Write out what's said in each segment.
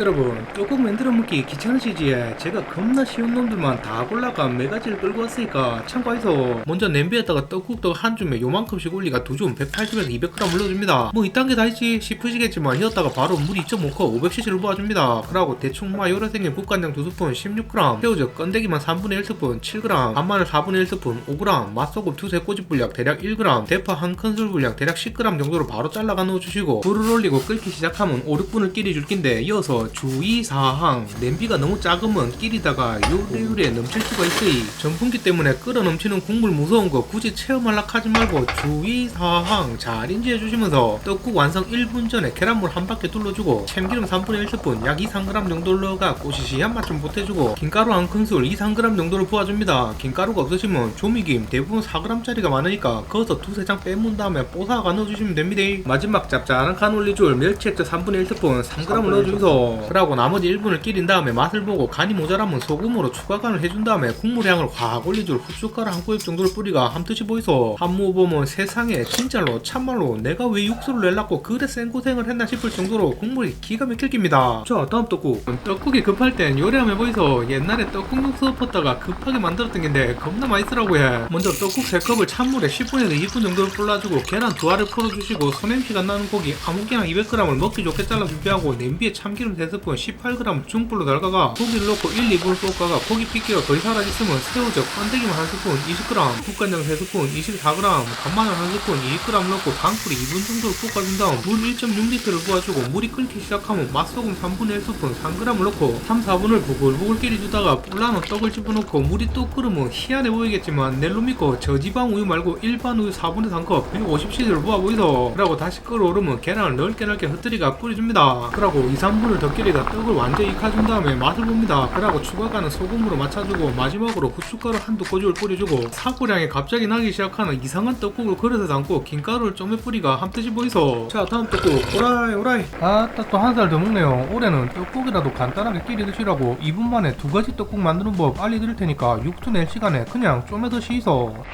여러분 떡국 만들어 먹기 귀찮으시지에 제가 겁나 쉬운 놈들만 다 골라가 메가지를 끌고 왔으니까 참고해서 먼저 냄비에다가 떡국도 한 줌에 요만큼씩 올리가 두 줌 180에서 200g 올려줍니다. 뭐 이딴 게 다 있지 싶으시겠지만 이었다가 바로 물 2.5컵 500cc를 부어줍니다. 그러고 대충 마 요래 생긴 국간장 2스푼 16g 새우젓 건더기만 3분의 1스푼 7g 간마늘 4분의 1스푼 5g 맛소금 두세 꼬집 분량 대략 1g 대파 한 큰술 분량 대략 10g 정도로 바로 잘라가 넣어주시고 불을 올리고 끓기 시작하면 5, 6분을 끼리 줄 낀데 이어서 주의사항. 냄비가 너무 작으면 끼리다가 요래요래 넘칠 수가 있으니 전분기 때문에 끓어 넘치는 국물 무서운 거 굳이 체험하려 하지 말고 주의사항 잘 인지해 주시면서 떡국 완성 1분 전에 계란물 한 바퀴 둘러주고 참기름 3분의 1스푼 약 2, 3g 정도를 넣어가 꼬시시한 맛 좀 보태주고 김가루 한 큰술 2, 3g 정도를 부어줍니다. 김가루가 없으시면 조미김 대부분 4g짜리가 많으니까 거기서 두세 장 빼문 다음에 뽀사가 넣어주시면 됩니다. 마지막 짭짤한 간 올리줄 멸치 액젓 3분의 1스푼 3g 넣어주면서 그러고 나머지 1분을 끼린 다음에 맛을 보고 간이 모자라면 소금으로 추가 간을 해준 다음에 국물 향을 확 올리줄 후춧가루 한 꼬집 정도를 뿌리가 함뜻이 보이소. 한무 보면 세상에 진짜로 참말로 내가 왜 육수를 낼라고 그래 생고생을 했나 싶을 정도로 국물이 기가 막힐 깁니다. 자 다음 떡국. 떡국이 급할 땐 요리하면 보이소. 옛날에 떡국 육수 엎었다가 급하게 만들었던 게인데 겁나 맛있더라고 해. 먼저 떡국 3컵을 찬물에 10분에서 20분 정도 불러주고 계란 두 알을 풀어주시고 소냄새가 나는 고기 아무개나 200g을 먹기 좋게 잘라 준비하고 냄비에 참기름 3스푼 18g 중불로 달가가 고기를 넣고 1, 2분 볶아가 고기 핏기가 거의 사라졌으면 새우젓 건더기만 한 스푼 20g 국간장 3스푼 24g 간마늘 한 스푼 20g 넣고 강불에 2분 정도를 볶아준 다음 물 1.6리터를 부어주고 물이 끓기 시작하면 맛소금 3분의 1스푼 3g을 넣고 3, 4분을 부글부글 끓여주다가 불나는 떡을 집어넣고 물이 또 끓으면 희한해 보이겠지만 넬로 믿고 저지방 우유 말고 일반 우유 4분의 3컵 150cc를 부어 보이소. 그러고 다시 끓어오르면 계란을 넓게 넓게 흩뜨리가 뿌려줍니다. 그러고 2, 3분을 더 끓이다 떡을 완전히 익혀준 다음에 맛을 봅니다. 그러고 추가가는 소금으로 맞춰주고 마지막으로 후춧가루 한두 꼬집을 뿌려주고 사고량이 갑자기 나기 시작하는 이상한 떡국을 그릇에 담고 김가루를 좀에 뿌리가 함뜻이 보이소. 자 다음 떡국. 오라이 오라이. 아따 또 한 살 더 먹네요. 올해는 떡국이라도 간단하게 끼리 드시라고 2분 만에 두 가지 떡국 만드는 법 알려드릴 테니까 육수 낼 시간에 그냥 좀에 더 쉬이소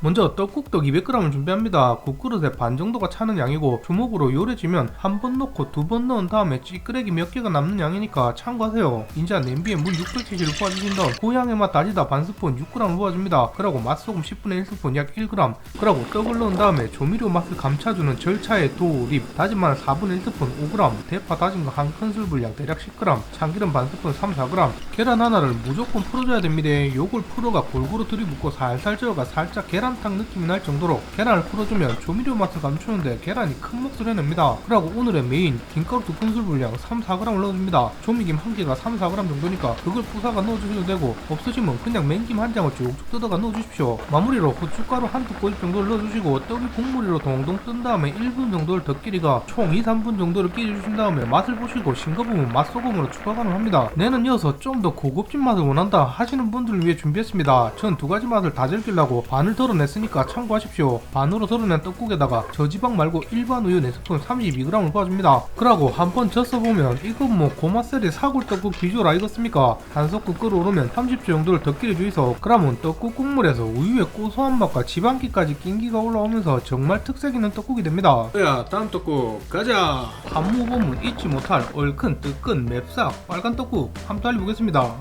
먼저 떡국떡 200g을 준비합니다. 국그릇에 반 정도가 차는 양이고 주먹으로 요래지면 한 번 넣고 두 번 넣은 다음에 찌끄레기 몇 개가 남는 양이니까 참고하세요. 인자 냄비에 물 600cc를 부어주신 다음 고향의 맛 다지다. 반 스푼 6g을 부어줍니다. 그리고 맛소금 10분의 1스푼 약 1g 그리고 떡을 넣은 다음에 조미료 맛을 감춰주는 절차의 도립 다진 마늘 4분의 1스푼 5g 대파 다진 거 한 큰술 분량 대략 10g 참기름 반 스푼 3, 4g 계란 하나를 무조건 풀어줘야 됩니다. 요걸 풀어가 골고루 들이붓고 살살 저어가 살짝 계란탕 느낌이 날 정도로 계란을 풀어주면 조미료 맛을 감추는데 계란이 큰 몫을 해냅니다. 그리고 오늘의 메인 김가루 두 큰술 분량 3, 4g을 넣어줍니다. 조미김 한 개가 3, 4g 정도니까 그걸 부사가 넣어주셔도 되고 없으시면 그냥 맨김 한 장을 쭉쭉 뜯어가 넣어주십시오. 마무리로 후춧가루 한두 꼬집 정도를 넣어주시고 떡이 국물위로 동동 뜬 다음에 1분 정도를 더 끼리가 총 2, 3분 정도를 끼려주신 다음에 맛을 보시고 싱거우면 맛소금으로 추가 가능합니다. 내는 이어서 좀 더 고급진 맛을 원한다 하시는 분들을 위해 준비했습니다. 전 두 가지 맛을 다 즐기려고 반을 덜어냈으니까 참고하십시오. 반으로 덜어낸 떡국에다가 저지방 말고 일반 우유 4스푼 32g을 부어줍니다. 그러고 한번 젖어 보면 이 건뭐 고마셀이 사골 떡국 비주얼 아니겠습니까? 한 섞고 끓어오르면 30초 정도를 더 끼려주이소. 그러면 떡국 국물에서 우유의 고소한 맛과 지방기까지 낀기가 올라오면서 정말 특색 있는 떡국이 됩니다. 야 다음 떡국 가자. 한무 보면 잊지 못할 얼큰 뜨끈 맵싹 빨간 떡국 한번 달려보겠습니다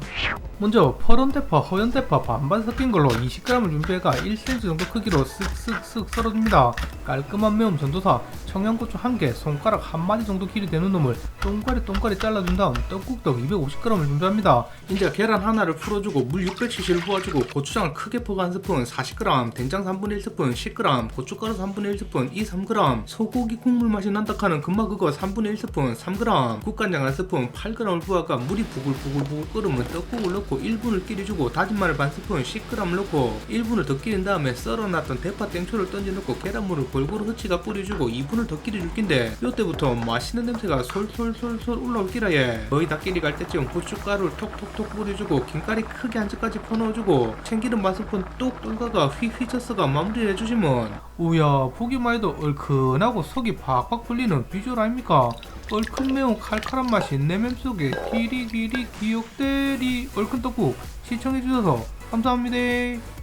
먼저 퍼런 대파, 허연 대파 반반 섞인 걸로 20g을 준비해가 1cm 정도 크기로 쓱쓱쓱 썰어줍니다. 깔끔한 매움 전도사, 청양고추 1개, 손가락 한 마디 정도 길이 되는 놈을 똥가리 똥가리 잘라준 다음 떡국떡 250g을 준비합니다. 이제 계란 하나를 풀어주고 물 600cc를 부어주고 고추장을 크게 퍼가 한 스푼 40g, 된장 3분의 1스푼 10g, 고춧가루 3분의 1스푼 2, 3g, 소고기 국물 맛이 난다 하는 금방 그거 3분의 1스푼 3g, 국간장 한 스푼 8g을 부어가 물이 부글부글 부글 끓으면 떡국을 넣고 1분을 끼려주고 다진 마늘 반 스푼 10g을 넣고 1분을 더 끼린 다음에 썰어놨던 대파 땡초를 던져 넣고 계란물을 골고루 흐치가 뿌려주고 2분을 더 끼려줄 낀데 이때부터 맛있는 냄새가 솔솔솔솔 올라올 얘 거의 다 끼리 갈 때쯤 고춧가루를 톡톡톡 뿌려주고 김가리 크게 한 젓까지 퍼넣어주고 참기름 반 스푼 뚝 뚫다가 휘휘 쳤어가 마무리를 해주시면 우야 보기만 해도 얼큰하고 속이 팍팍 풀리는 비주얼 아닙니까? 얼큰 매운 칼칼한 맛이 내 맘속에 기리기리 기억되리 얼큰 떡국 시청해주셔서 감사합니다.